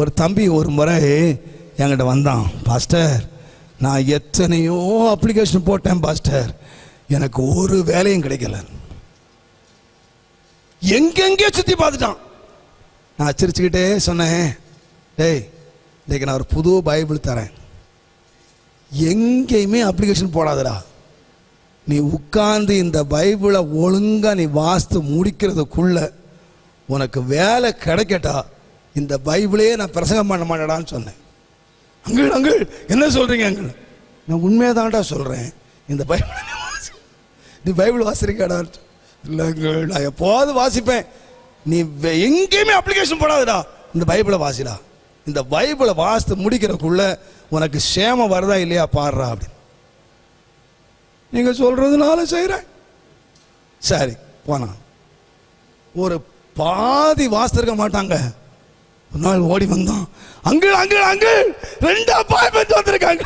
ஒரு தம்பி ஒரு முறை என்கிட்ட வந்தான் பாஸ்டர் நான் எத்தனையோ அப்ளிகேஷன் போட்டேன் பாஸ்டர். எனக்கு ஒரு வேலையும் கிடைக்கல. எங்கெங்கே சுற்றி பார்த்துட்டான். நான் சிரிச்சுக்கிட்டே சொன்னேன் டேய் இன்றைக்கு நான் ஒரு புது பைபிள் தரேன். எங்கேயுமே அப்ளிகேஷன் போடாதடா. நீ உட்கார்ந்து இந்த பைபிளை ஒழுங்காக நீ வாஸ்து முடிக்கிறதுக்குள்ள உனக்கு வேலை கிடைக்கட்டா. இந்த பைபிளே நான் பிரசங்கம் பண்ண மாட்டேடான்னு சொன்னேன். அங்கிள் அங்கிள் என்ன சொல்கிறீங்க அங்கு நான் உண்மையாக தான்டா சொல்கிறேன் இந்த பைபிள் நீ நீ பைபிள் வாசிருக்கடா இல்லை அங்கிள் நான் எப்போது வாசிப்பேன். நீ எங்கேயுமே அப்ளிகேஷன் போடாதடா. இந்த பைபிளை வாசிடா. இந்த பைபிளை வாசித்து முடிக்கிறதுக்குள்ள உனக்கு சேமம் வருதா இல்லையா பாடுறா அப்படின்னு. நீங்கள் சொல்கிறதுனால செய்கிறேன் சரி போனான் ஒரு பாதி வாசித்திருக்க மாட்டாங்க. ஒரு நாள் ஓடி வந்தான். Uncle uncle uncle! ரெண்டு அப்பாயின்மெண்ட் வந்திருக்காங்க.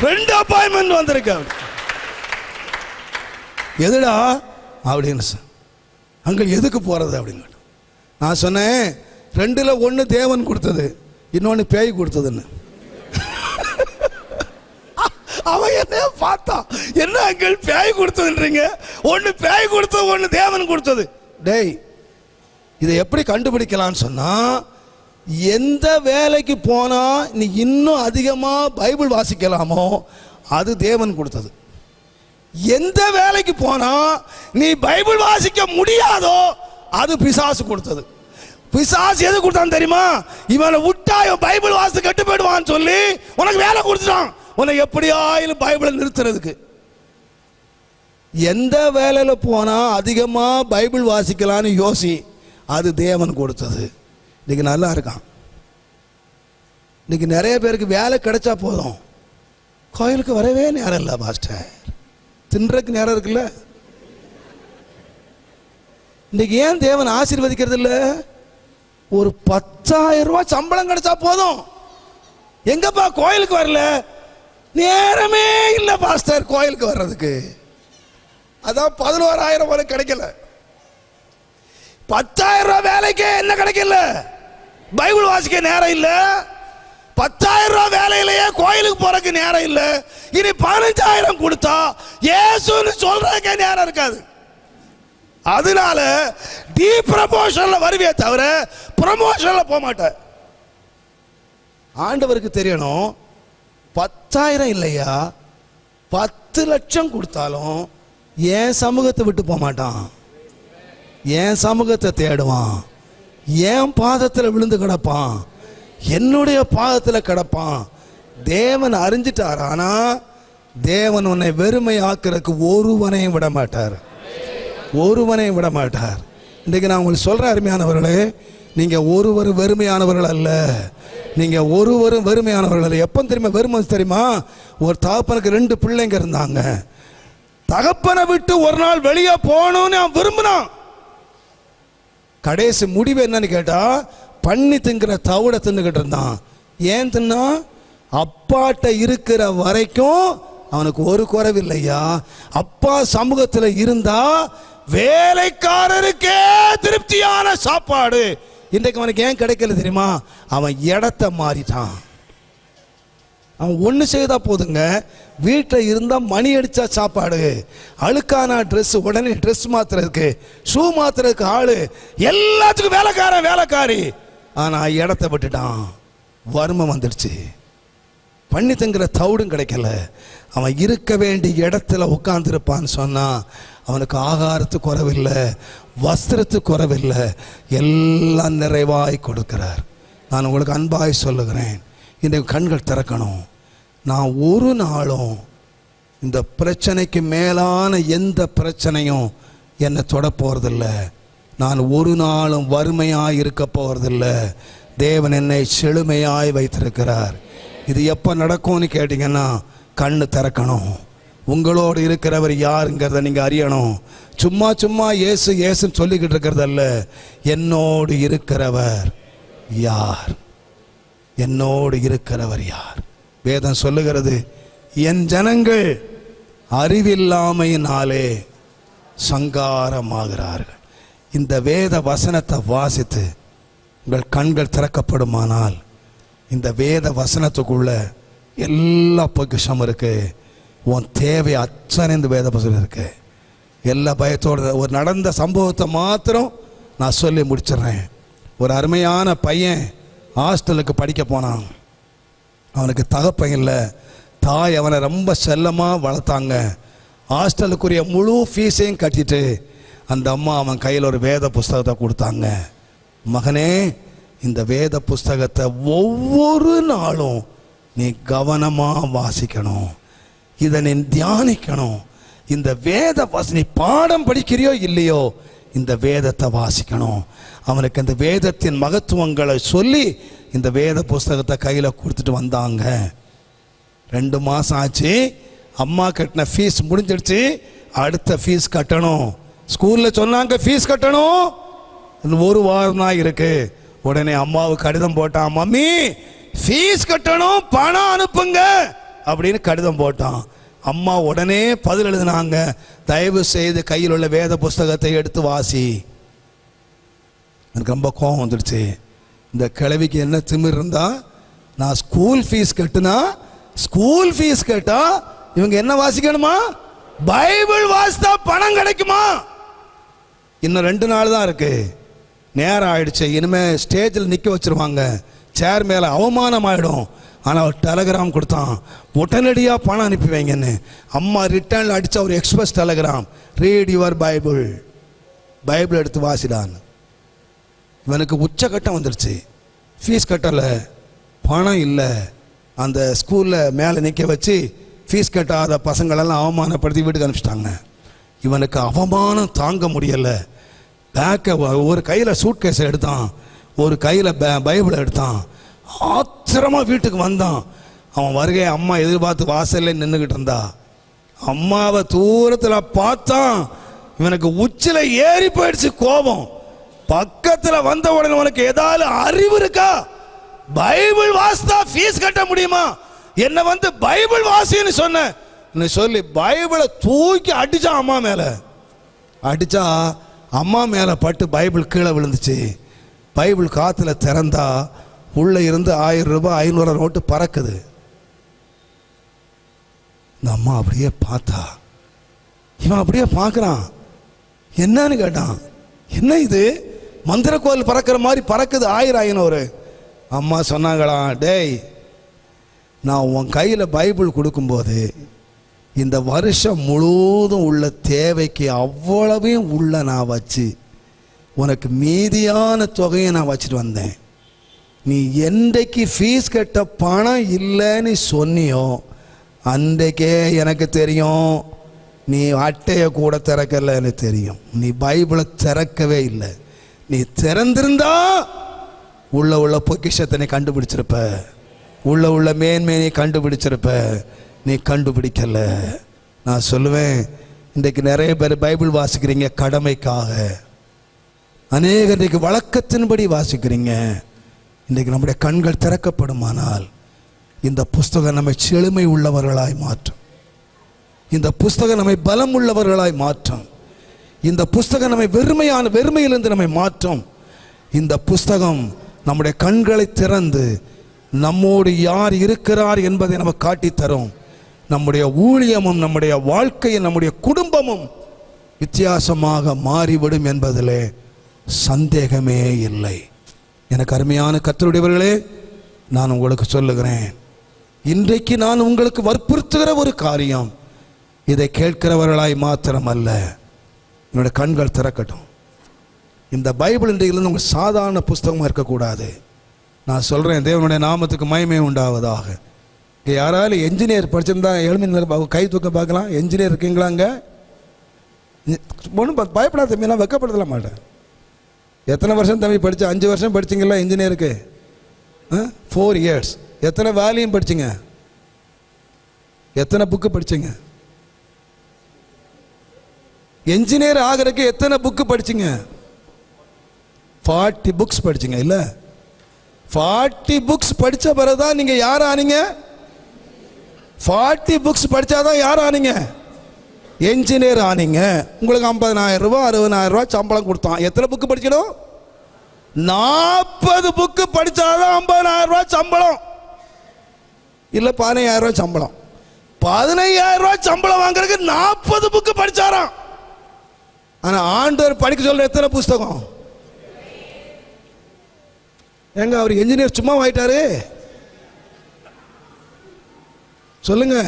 ரெண்டு அப்பாயின்மெண்ட் வந்திருக்காங்க. எதுடா? அப்படின்னு சொ- அங்கிள் எதுக்கு போகிறது அப்படின்னு நான் சொன்னேன் ரெண்டில் ஒன்று தேவன் கொடுத்தது இன்னொன்று பேய் கொடுத்ததுன்னு. அவன் என்ன பார்த்தான் என்ன அங்கிள் பேய் கொடுத்ததுன்றீங்க? ஒன்று பேய் கொடுத்தது ஒன்று தேவன் கொடுத்தது. டேய் இதை எப்படி கண்டுபிடிக்கலாம்னு சொன்னால் எந்த வேலைக்கு போனால் நீ இன்னும் அதிகமாக பைபிள் வாசிக்கலாமோ அது தேவன் கொடுத்தது. எந்த வேலைக்கு போனால் நீ பைபிள் வாசிக்க முடியாதோ அது பிசாசு கொடுத்தது. பிசாசு எது கொடுத்தான் தெரியுமா? இவனை விட்டா இவன் பைபிள் வாசித்து கட்டு போயிடுவான்னு சொல்லி உனக்கு வேலை கொடுத்துட்டான். உன்னை எப்படியாயிலும் பைபிளை நிறுத்துறதுக்கு. எந்த வேலையில் போனால் அதிகமாக பைபிள் வாசிக்கலான்னு யோசி. அது தேவன் கொடுத்தது. இன்னைக்கு நல்லா இருக்கான். இன்னைக்கு நிறைய பேருக்கு வேலை கிடைச்சா போதும். கோயிலுக்கு வரவே நேரம் இல்லை மாஸ்டர் தின்றதுக்கு நேரம் இருக்குல்ல? இன்னைக்கு ஏன் தேவன் ஆசீர்வதிக்கிறது இல்லை? ஒரு பத்தாயிரம் ரூபாய் சம்பளம் கிடைச்சா போதும். எங்கப்பா கோயிலுக்கு வரல? நேரமே இல்லை பாஸ்டர் கோயிலுக்கு வர்றதுக்கு. அதான் பதினோராயிரம் வரை கிடைக்கல. பத்தாயிரம் ரூபாய் வேலைக்கே என்ன கிடைக்கல? பைபிள் வாசிக்க நேரம் இல்லை. பத்தாயிரம் ரூபாய் வேலையிலேயே கோயிலுக்கு போறதுக்கு நேரம் இல்லை. இனி பதினஞ்சாயிரம் கொடுத்தா ஏசுன்னு சொல்றதுக்கே நேரம் இருக்காது. அதனால டி ப்ரமோஷன்ல வருவே தவிர ப்ரமோஷன்ல போக மாட்டேன் ஆண்டவருக்கு தெரியணும் பத்தாயிரம் இல்லையா? பத்து லட்சம் கொடுத்தாலும் ஏன் சமூகத்தை விட்டு போக மாட்டான். என் சமூகத்தை தேடுவான். என் பாதத்தில் விழுந்து கிடப்பான். என்னுடைய பாதத்தில் கிடப்பான். தேவன் அறிஞ்சிட்டார் ஆனால் தேவன் உன்னை வெறுமை ஆக்கிறதுக்கு ஒருவனையும் விட மாட்டார். ஒருவனையும் விட மாட்டார். இன்றைக்கு நான் உங்களுக்கு சொல்கிறேன் அருமையானவர்களே நீங்கள் ஒருவர் வெறுமையானவர்கள் அல்ல. நீங்கள் ஒருவரும் வெறுமையானவர்கள் அல்ல. எப்போ தெரியுமா வெறுமை தெரியுமா? ஒரு தகப்பனுக்கு ரெண்டு பிள்ளைங்க இருந்தாங்க. தகப்பனை விட்டு ஒரு நாள் வெளியே போகணும்னு அவன் விரும்பினான். கடைசி முடிவு என்னன்னு கேட்டால் பண்ணி திங்கிற தவிட தின்னுக்கிட்டு இருந்தான். ஏன் தின்னா? அப்பாட்ட இருக்கிற வரைக்கும் அவனுக்கு ஒரு குறைவில்லையா? அப்பா சமூகத்தில் இருந்தா வேலைக்காரருக்கே திருப்தியான சாப்பாடு. இன்றைக்கு அவனுக்கு ஏன் கிடைக்கல தெரியுமா? அவன் இடத்த மாறிட்டான். அவன் ஒன்று செய்தா போதுங்க. வீட்டில் இருந்தால் மணி அடித்தா சாப்பாடு. அழுக்கான ட்ரெஸ் உடனே ட்ரெஸ் மாத்துறதுக்கு ஷூ மாத்துறதுக்கு ஆள். எல்லாத்துக்கும் வேலைக்காரன் வேலைக்காரி. ஆனால் இடத்த விட்டுட்டான். வறுமை வந்துடுச்சு. பண்ணி தங்குற தவிடும் கிடைக்கல. அவன் இருக்க வேண்டிய இடத்துல உட்காந்துருப்பான்னு சொன்னான் அவனுக்கு ஆகாரத்து குறைவில்லை வஸ்திரத்து குறவில்லை. எல்லாம் நிறைவாய் கொடுக்கிறார். நான் உங்களுக்கு அன்பாய் சொல்லுகிறேன். இந்த கண்கள் திறக்கணும். நான் ஒரு நாளும் இந்த பிரச்சனைக்கு மேலான எந்த பிரச்சனையும் என்னை தொட போகிறதில்ல நான் ஒரு நாளும் வறுமையாக இருக்க போகிறதில்ல தேவன் என்னை செழுமையாய் வைத்திருக்கிறார். இது எப்போ நடக்கும்னு கேட்டிங்கன்னா கண்ணு திறக்கணும். உங்களோடு இருக்கிறவர் யாருங்கிறத நீங்கள் அறியணும். சும்மா சும்மா ஏசு ஏசுன்னு சொல்லிக்கிட்டு இருக்கிறதல்ல. என்னோடு இருக்கிறவர் யார்? என்னோடு இருக்கிறவர் யார்? வேதம் சொல்லுகிறது என் ஜனங்கள் அறிவில்லாமையினாலே சங்காரமாகிறார்கள். இந்த வேத வசனத்தை வாசித்து உங்கள் கண்கள் திறக்கப்படுமானால் இந்த வேத வசனத்துக்குள்ள எல்லா பொக்கிஷம் இருக்கு. உன் தேவை அச்சனை இந்த வேத வசனம் இருக்கு. எல்லா பயத்தோட ஒரு நடந்த சம்பவத்தை மாத்திரம் நான் சொல்லி முடிச்சிடுறேன். ஒரு அருமையான பையன் ஹாஸ்டலுக்கு படிக்க போனான். அவனுக்கு தகப்பன் இல்லை. தாய் அவனை ரொம்ப செல்லமாக வளர்த்தாங்க. ஹாஸ்டலுக்குரிய முழு ஃபீஸையும் கட்டிட்டு அந்த அம்மா அவன் கையில் ஒரு வேத புஸ்தகத்தை கொடுத்தாங்க. மகனே இந்த வேத புஸ்தகத்தை ஒவ்வொரு நாளும் நீ கவனமாக வாசிக்கணும். இதை நீ தியானிக்கணும். இந்த வேத வாசி நீ பாடம் படிக்கிறியோ இல்லையோ இந்த வேதத்தை வாசிக்கணும். அவனுக்கு இந்த வேதத்தின் மகத்துவங்களை சொல்லி இந்த வேத புஸ்தகத்தை கையில் கொடுத்துட்டு வந்தாங்க. ரெண்டு மாதம் ஆச்சு. அம்மா கட்டின ஃபீஸ் முடிஞ்சிடுச்சு. அடுத்த ஃபீஸ் கட்டணும். ஸ்கூலில் சொன்னாங்க ஃபீஸ் கட்டணும். இன்னும் ஒரு வாரம் தான் இருக்கு. உடனே அம்மாவுக்கு கடிதம் போட்டான் மம்மி ஃபீஸ் கட்டணும் பணம் அனுப்புங்க. அப்படின்னு கடிதம் போட்டான். அம்மா உடனே பதில் எழுதினாங்க தயவு செய்து கையில் உள்ள வேத புஸ்தகத்தை எடுத்து வாசி. எனக்கு ரொம்ப கோபம் வந்துடுச்சு. இந்த கிழவிக்கு என்ன திமிர் இருந்தா நான் ஸ்கூல் ஃபீஸ் கட்டுனா ஸ்கூல் ஃபீஸ் கேட்டா இவங்க என்ன வாசிக்கணுமா? பைபிள் வாசித்தா பணம் கிடைக்குமா? இன்னும் ரெண்டு நாள் தான் இருக்கு. நேரம் ஆயிடுச்சு. இனிமே ஸ்டேஜில் நிற்க வச்சிருவாங்க. சேர் மேலே அவமானம் ஆயிடும் ஆனால் அவர் டெலகிராம் கொடுத்தான். உடனடியாக பணம் அனுப்பி வைங்கன்னு. அம்மா ரிட்டர்னில் அடித்த ஒரு express telegram read your Bible Bible எடுத்து வாசிடான்னு. இவனுக்கு உச்சக்கட்டம் வந்துடுச்சு ஃபீஸ் கட்டலை. பணம் இல்லை. அந்த ஸ்கூலில் மேலே நிற்க வச்சு ஃபீஸ் கட்டாத பசங்களெல்லாம் அவமானப்படுத்தி வீட்டுக்கு அனுப்பிச்சிட்டாங்க. இவனுக்கு அவமானம் தாங்க முடியலை. பேக்கை ஒரு கையில் சூட்கேஸை எடுத்தான். ஒரு கையில் பைபிளை எடுத்தான். ஆத்திரமாக வீட்டுக்கு வந்தான். அவன் வருகை அம்மா எதிர்பார்த்து வாசல்ல நின்றுக்கிட்டு இருந்தா. அம்மாவை தூரத்தில் பார்த்தான். இவனுக்கு உச்சில ஏறி போயிடுச்சு கோபம். பக்கத்தில் வந்த உடனே உனக்கு ஏதாவது அறிவு இருக்கா? பைபிள் வாசித்தா ஃபீஸ் கட்ட முடியுமா? என்ன வந்து பைபிள் வாசின்னு சொன்ன. நீ சொல்லி பைபிளை தூக்கி அடித்தான் அம்மா மேலே. அடிச்சா அம்மா மேலே பட்டு பைபிள் கீழே விழுந்துச்சு. பைபிள் காத்துல திறந்தா உள்ளே இருந்து ஆயிரம் ரூபாய் ஐநூறு நோட்டு பறக்குது. இந்த அம்மா அப்படியே பார்த்தா. இவன் அப்படியே பார்க்குறான். என்னன்னு கேட்டான். என்ன இது? மந்திர கோவில் பறக்கிற மாதிரி பறக்குது ஆயிரம் ஐநூறு. அம்மா சொன்னாங்களாம் டேய் நான் உன் கையில் பைபிள் கொடுக்கும்போது இந்த வருஷம் முழுவதும் உள்ள தேவைக்கு அவ்வளவையும் உள்ள நான் வச்சு உனக்கு மீதியான தொகையை நான் வச்சுட்டு வந்தேன். நீ என்றைக்கு ஃபீஸ் கட்ட பணம் இல்லைன்னு சொன்னியோ அன்றைக்கே எனக்கு தெரியும் நீ அட்டையை கூட திறக்கலன்னு தெரியும். நீ பைபிளை திறக்கவே இல்லை. நீ திறந்திருந்தா உள்ள உள்ள பொக்கிஷத்தை நீ கண்டுபிடிச்சிருப்ப. உள்ள உள்ள மேன்மையை கண்டுபிடிச்சிருப்ப. நீ கண்டுபிடிக்கல. நான் சொல்லுவேன் இன்றைக்கு நிறைய பேர் பைபிள் வாசிக்கிறீங்க கடமைக்காக. அநேக இன்றைக்கு வழக்கத்தின்படி வாசிக்கிறீங்க. இன்றைக்கு நம்முடைய கண்கள் திறக்கப்படுமானால் இந்த புஸ்தகம் நம்மை செழுமை உள்ளவர்களாய் மாற்றும். இந்த புஸ்தகம் நம்மை பலம் உள்ளவர்களாய் மாற்றும். இந்த புஸ்தகம் நம்மை வெறுமையான வெறுமையிலிருந்து நம்மை மாற்றும். இந்த புஸ்தகம் நம்முடைய கண்களை திறந்து நம்மோடு யார் இருக்கிறார் என்பதை நம்ம காட்டித்தரும். நம்முடைய ஊழியமும் நம்முடைய வாழ்க்கையும் நம்முடைய குடும்பமும் வித்தியாசமாக மாறிவிடும் என்பதிலே சந்தேகமே இல்லை. எனக்கு அருமையான கத்தருடையவர்களே நான் உங்களுக்கு சொல்லுகிறேன். இன்றைக்கு நான் உங்களுக்கு வற்புறுத்துகிற ஒரு காரியம் இதை கேட்கிறவர்களாய் மாத்திரம் அல்ல என்னுடைய கண்கள் திறக்கட்டும். இந்த பைபிள் இன்றைக்கு உங்கள் சாதாரண புஸ்தகமாக இருக்கக்கூடாது. நான் சொல்கிறேன் தேவனுடைய நாமத்துக்கு மயமே உண்டாவதாக. இங்கே யாராலும் என்ஜினியர் படிச்சிருந்தா எழுமின் கை தூக்க பார்க்கலாம். என்ஜினியர் இருக்கீங்களாங்க? ஒன்றும் பயப்படாத தம்பி நான் வெக்கப்படுத்தல மாட்டேன். எத்தனை வருஷம் தம்பி படிச்ச? அஞ்சு வருஷம் படிச்சீங்களா இன்ஜினியருக்கு ஃபோர் இயர்ஸ் எத்தனை வேலையும் படிச்சிங்க? எத்தனை புக்கு படிச்சிங்க? என்ஜினியர் ஆகிறதுக்கு எத்தனை புக்கு படிச்சிங்க? ஃபார்ட்டி புக்ஸ் படிச்சிங்க இல்லை? ஃபார்ட்டி புக்ஸ் படித்த பிறகு தான் நீங்கள் யார் ஆனீங்க? ஃபார்ட்டி புக்ஸ் படித்தாதான் யார் ஆனீங்க? என்ஜினியர் ஆனீங்க. உங்களுக்கு ஐம்பதனாயிரம் ரூபாய் அறுபதாயிரம் ரூபாய் சம்பளம் கொடுத்தான். எத்தனை புக்கு படிக்கணும்? நாற்பது புக்கு படித்தாதான் ஐம்பதாயிரம் ரூபாய் சம்பளம். இல்லை பதினையாயிரம் ரூபாய் சம்பளம். பதினையாயிரம் ரூபாய் சம்பளம் வாங்குறதுக்கு நாற்பது புக்கு படித்தாராம் ஆனால் ஆண்டவர் படிக்க சொல்கிற எத்தனை புஸ்தகம்? ஏங்க அவர் என்ஜினியர் சும்மா ஆயிட்டாரு? சொல்லுங்க.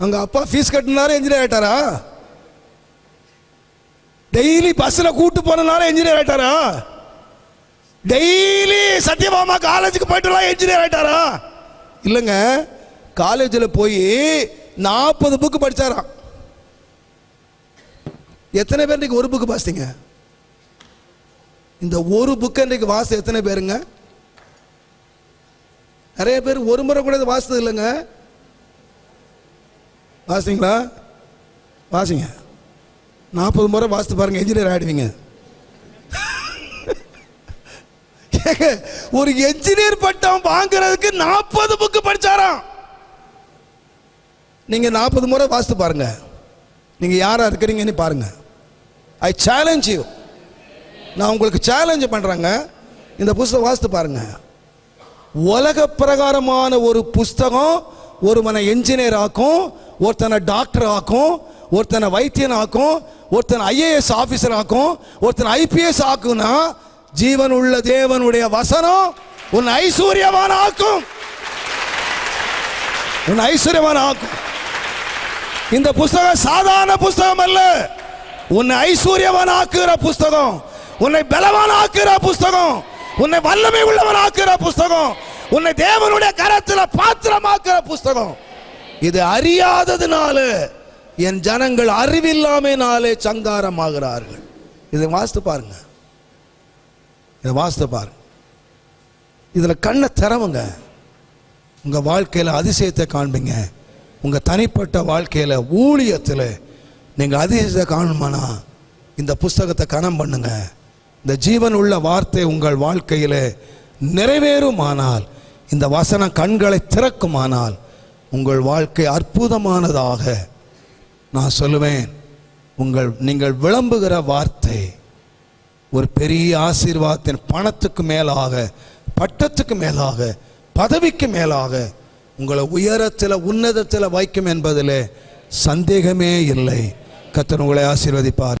அங்கே அப்பா ஃபீஸ் கட்டினாரு என்ஜினியர் ஆகிட்டாரா டெய்லி பஸ்ஸில் கூட்டு போனனால என்ஜினியர் ஆகிட்டாரா டெய்லி சத்யபாமா காலேஜுக்கு போயிட்டுலாம் என்ஜினியர் ஆகிட்டாரா இல்லைங்க காலேஜில் போய் நாற்பது புக்கு படித்தாராம் எத்தனை பேர் இன்னைக்கு ஒரு புக்கு வாசித்தீங்க? இந்த ஒரு புக்கு இன்றைக்கு வாச எத்தனை பேருங்க? நிறைய பேர் ஒரு முறை கூட வாசித்தது இல்லைங்க. வாசிங்களா? வாசிங்க. நாற்பது முறை வாசித்து பாருங்க என்ஜினியர் ஆயிடுவீங்க. ஒரு என்ஜினியர் பட்டம் வாங்குறதுக்கு நாற்பது புக்கு படிச்சாராம். நீங்க நாற்பது முறை வாசித்து பாருங்க. நீங்க யாரா இருக்கிறீங்கன்னு பாருங்க. ஐ சேலஞ்ச் யூ நான் உங்களுக்கு சேலஞ்ச் பண்றேங்க. இந்த புஸ்தகம் வாசித்து பாருங்க. உலக பிரகாரமான ஒரு புஸ்தகம் ஒருவனை என்ஜினியர் ஆக்கும் ஒருத்தனை டாக்டர் ஆக்கும் ஒருத்தனை வைத்தியன் ஆக்கும் ஒருத்தனை ஐஏஎஸ் ஆஃபீஸர் ஆக்கும் ஒருத்தனை ஐபிஎஸ் ஆக்கும்னா ஜீவன் உள்ள தேவனுடைய வசனம் உன் ஐஸ்வர்யவான் ஆக்கும். உன் ஐஸ்வர்யவான் ஆக்கும். இந்த புஸ்தகம் சாதாரண புஸ்தகம் அல்ல. உன்னை ஐஸ்வர்யவான் ஆக்குகிற புஸ்தகம் உன்னை பலவான் ஆக்குகிற புஸ்தகம் உன்னை வல்லமை உள்ளவன் ஆக்குகிற புஸ்தகம் உன்னை தேவனுடைய கரத்தில் பாத்திரமாக்குற புஸ்தகம். இது அறியாததுனால என் ஜனங்கள் அறிவில்லாமைனாலே சங்காரமாகிறார்கள். இதை வாசித்து பாருங்க. இதை வாசித்து பாருங்க. இதில் கண்ணை திறவுங்க. உங்கள் வாழ்க்கையில் அதிசயத்தை காண்பீங்க. உங்கள் தனிப்பட்ட வாழ்க்கையில் ஊழியத்தில் நீங்கள் அதிசயத்தை காணுமானா? இந்த புஸ்தகத்தை கணம் பண்ணுங்க. இந்த ஜீவன் உள்ள வார்த்தை உங்கள் வாழ்க்கையில் நிறைவேறுமானால் இந்த வசனம் கண்களை திறக்குமானால் உங்கள் வாழ்க்கை அற்புதமானதாக நான் சொல்லுவேன். உங்கள் நீங்கள் விளம்புகிற வார்த்தை ஒரு பெரிய ஆசீர்வாதத்தின் பணத்துக்கு மேலாக பட்டத்துக்கு மேலாக பதவிக்கு மேலாக உங்களை உயரத்தில் உன்னதத்தில் வைக்கும் என்பதில் சந்தேகமே இல்லை. கத்தன் உங்களை ஆசீர்வதிப்பார்.